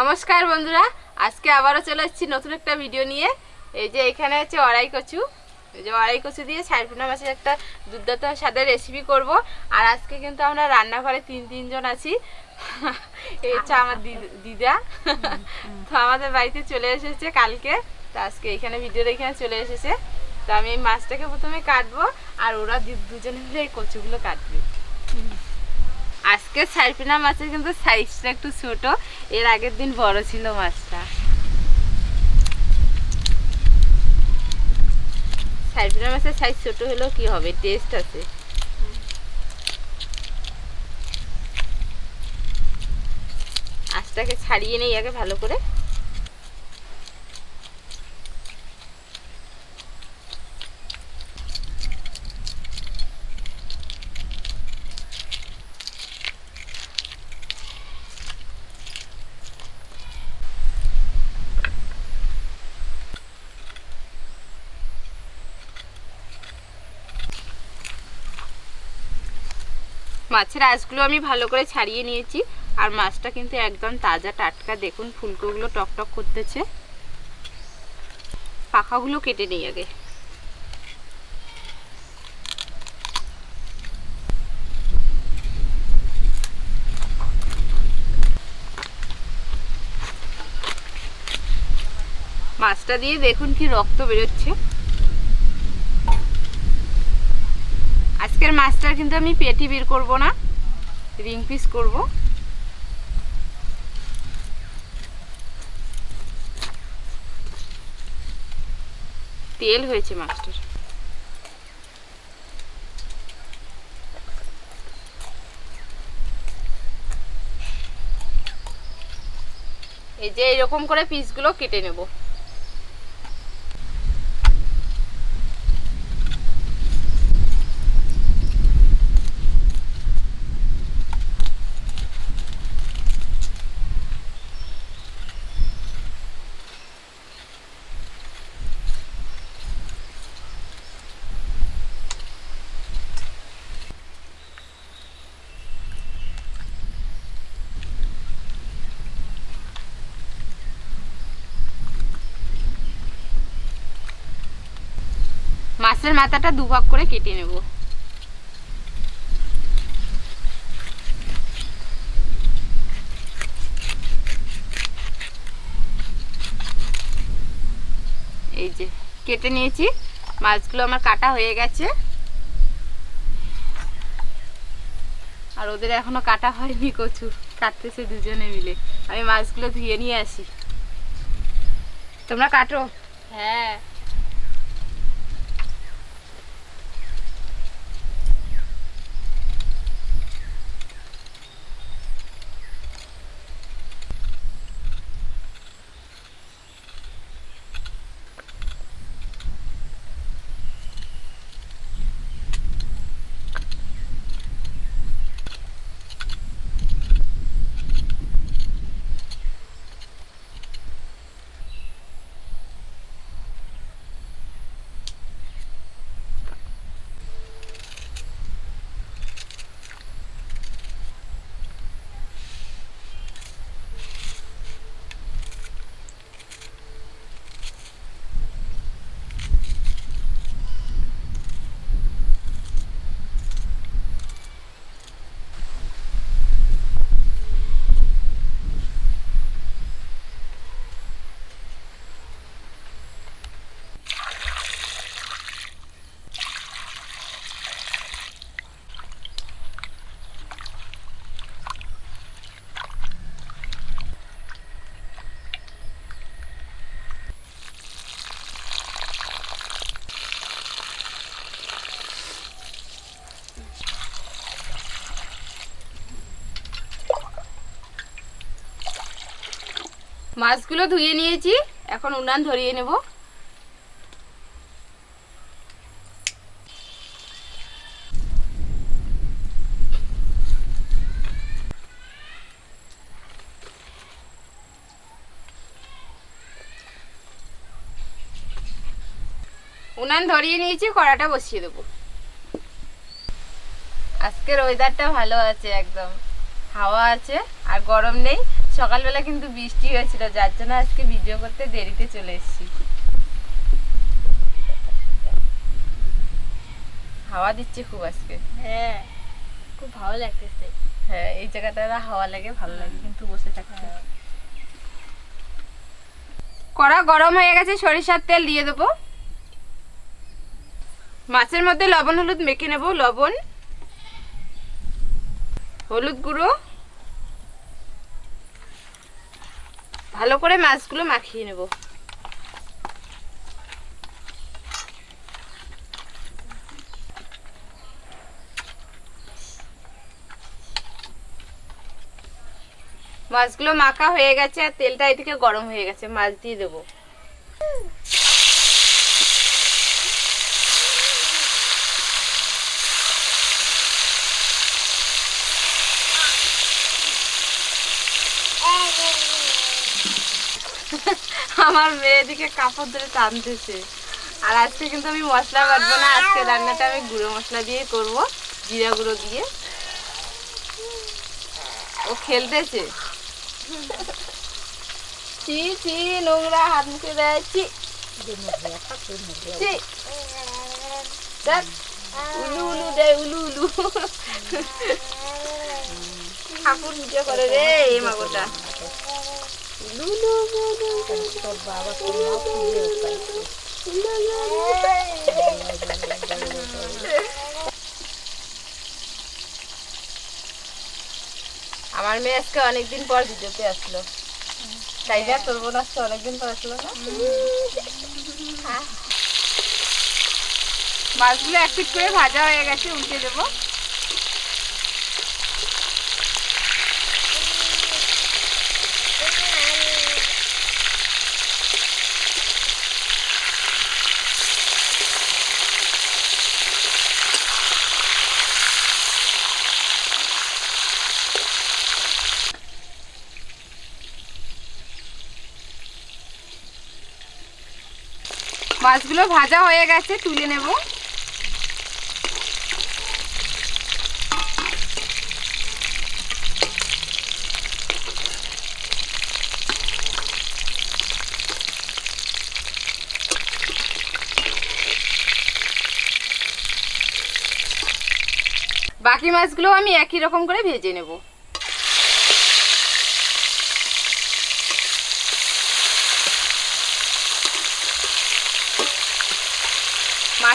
নমস্কার বন্ধুরা, আজকে আবারও চলে এসেছি নতুন একটা ভিডিও নিয়ে। এই যে এখানে হচ্ছে অড়াই কচু। এই যে অড়াই কচু দিয়ে ছাইপুনা মাছের একটা দুর্দান্ত স্বাদের রেসিপি করব। আর আজকে কিন্তু আমরা রান্নাঘরে তিন তিনজন আছি। এই হচ্ছে আমার দিদ- তো আমাদের বাড়িতে চলে এসেছে কালকে। তো আজকে এখানে ভিডিওর এখানে চলে এসেছে। তো আমি এই মাছটাকে প্রথমে কাটবো, আর ওরা দুজনে মিলে এই কচুগুলো কাটবে। আজকে সাইপিনা মাছের কিন্তু সাইজটা একটু ছোট, এর আগের দিন বড় ছিল মাছটা। সাইপিনা মাছের সাইজ ছোট হলেও কি হবে? টেস্ট আছে। আজটাকে ছাড়িয়ে নেই আগে ভালো করে। মাছের আঁশগুলো আমি ভালো করে ছাড়িয়ে নিয়েছি। আর মাছটা কিন্তু একদম তাজা, টাটকা। দেখুন ফুলকোগুলো টকটক করতেছে। পাখাগুলো কেটে নেই আগে। মাছটা দিয়ে দেখুন কি রক্ত বেরোচ্ছে। আজকের মাছটার কিন্তু আমি পেটি বের করব না রিং পিস করব। তেল হয়েছে মাছটার। এই যে এরকম করে পিসগুলো কেটে নেব। মাছের মাথাটা দুভাগ করে কেটে নেব। এই যে, কেটে নিয়েছি। মাছগুলো আমার কাটা হয়ে গেছে। আর ওদের এখনও কাটা হয়নি কচু, কাটতেছে দুজনে মিলে। আমি মাছগুলো ধুয়ে নিয়ে আসি। তোমরা কাটো? হ্যাঁ। মাছগুলো ধুয়ে নিয়েছি। এখন উনান ধরিয়ে নেব। উনান ধরিয়ে নিয়েছি, কড়াটা বসিয়ে দেবো। আজকের ওয়েদারটা ভালো আছে একদম। হাওয়া আছে আর গরম নেই। সকালবেলা কিন্তু বৃষ্টি হয়েছিল যার জন্য আজকে ভিডিও করতে দেরিতে চলে এসেছি। হাওয়া দিচ্ছে খুব আজকে। হ্যাঁ খুব ভালো লাগতেছে। হ্যাঁ এই জায়গাটা হাওয়া লাগে ভালো লাগে কিন্তু বসে থাকতে। কড়া গরম হয়ে গেছে সরিষার তেল দিয়ে দেবো। মাছের মধ্যে লবণ হলুদ মেখে নেব লবণ হলুদ গুঁড়ো। ভালো করে মাছগুলো মাখিয়ে নেব। মাছগুলো মাখা হয়ে গেছে আর তেলটা এদিকে গরম হয়ে গেছে, মাছ দিয়ে দেবো। আমার মেয়ে এদিকে কাপড় ধরে টানতেছে। আর আজকে কিন্তু আমি মশলা বাটবো না আজকে রান্নাটা আমি গুঁড়ো মশলা দিয়ে করব জিরা গুঁড়ো দিয়ে। ও খেলতেছে। ছি ছি নোংরা হাত মুখে দেয় ছি। ছি। দেখ, উলু উলু দেয় উলু উলু। ঠাকুর নিচে করে রে এই মাগোটা আমার মেয়ে আজকে অনেকদিন পর ভিডিওতে আসলো তাই না তোর বোন আসছে অনেকদিন পর আসলো না। মাছগুলো এক পিট করে ভাজা হয়ে গেছে, উল্টে দেবো মাছগুলো ভাজা হয়ে গেছে তুলে নেব। বাকি মাছগুলো আমি একই রকম করে ভেজে নেব।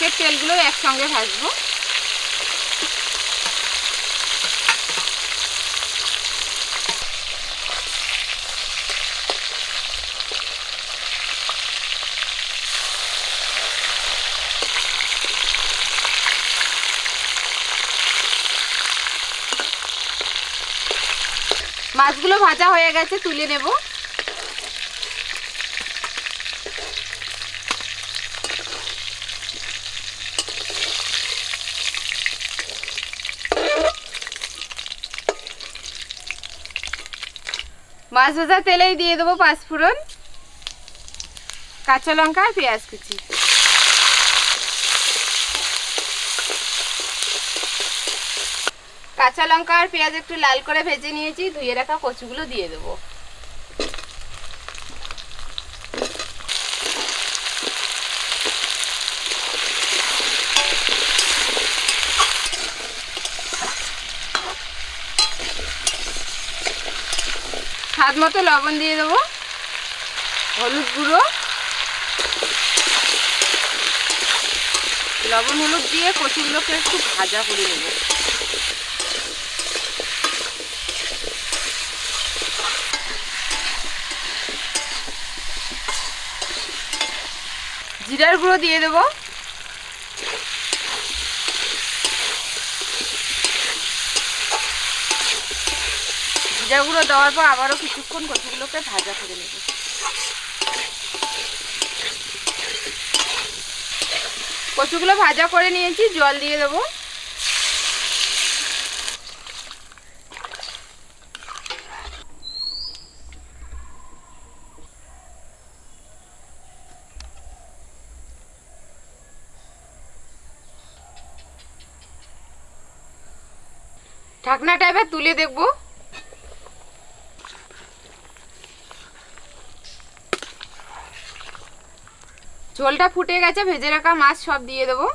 মাছের তেলগুলো একসঙ্গে ভাজবো। মাছগুলো ভাজা হয়ে গেছে তুলে নেব। মাছ ভাজা তেলেই দিয়ে দেবো পাঁচফোড়ন কাঁচা লঙ্কা আর পেঁয়াজ কুচি। কাঁচা লঙ্কা আর পেঁয়াজ একটু লাল করে ভেজে নিয়েছি, ধুয়ে রাখা কচুগুলো দিয়ে দেবো। স্বাদ মতো লবণ দিয়ে দেবো। হলুদ গুঁড়ো। লবণ হলুদ দিয়ে কচুগুলোকে একটু ভাজা করে নেব। জিরার গুঁড়ো দিয়ে দেবো। গুঁড়ো দেওয়ার পর আবারও কিছুক্ষণ কচুগুলোকে ভাজা করে নেব। কচুগুলো ভাজা করে নিয়েছি, জল দিয়ে দেবো। ঢাকনাটা এবার তুলে দেখব। ঝোলটা ফুটে গেছে, ভেজে রাখা মাছ সব দিয়ে দেবো।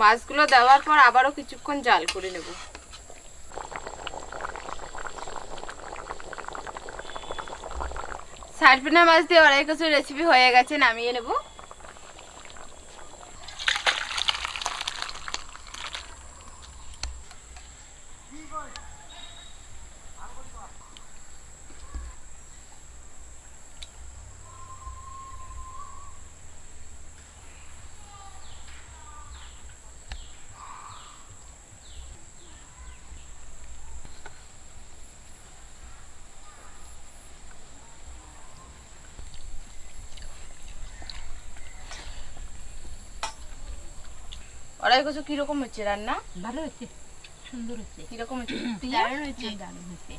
মাছগুলো দেওয়ার পর আবারও কিছুক্ষণ জাল করে নেব। সারপিনা মাছ দিয়ে অনেক কিছু রেসিপি হয়ে গেছে, নামিয়ে নেব। অড়াই কচু কীরকম হচ্ছে রান্না? ভালো হচ্ছে সুন্দর হচ্ছে। কীরকম হচ্ছে? দারুণ হচ্ছে। দারুণ হচ্ছে।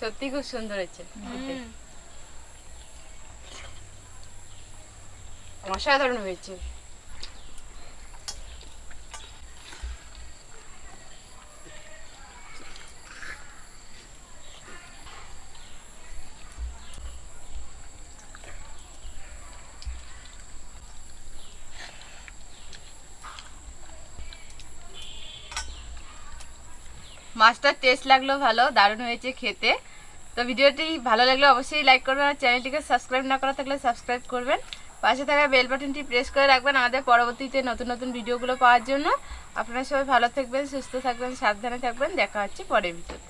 সত্যি খুব সুন্দর হচ্ছে। অসাধারণ হয়েছে। মাছটার টেস্ট লাগল ভালো, দারুণ হয়েছে খেতে। তো ভিডিওটি ভালো লাগলে অবশ্যই লাইক করবেন আর চ্যানেলটিকে সাবস্ক্রাইব না করা থাকলে সাবস্ক্রাইব করবেন। পাশে থাকা বেল বাটনটি প্রেস করে রাখবেন আমাদের পরবর্তীতে নতুন নতুন ভিডিওগুলো পাওয়ার জন্য। আপনারা সবাই ভালো থাকবেন, সুস্থ থাকবেন, সাবধানে থাকবেন। দেখা হচ্ছে পরের ভিডিওতে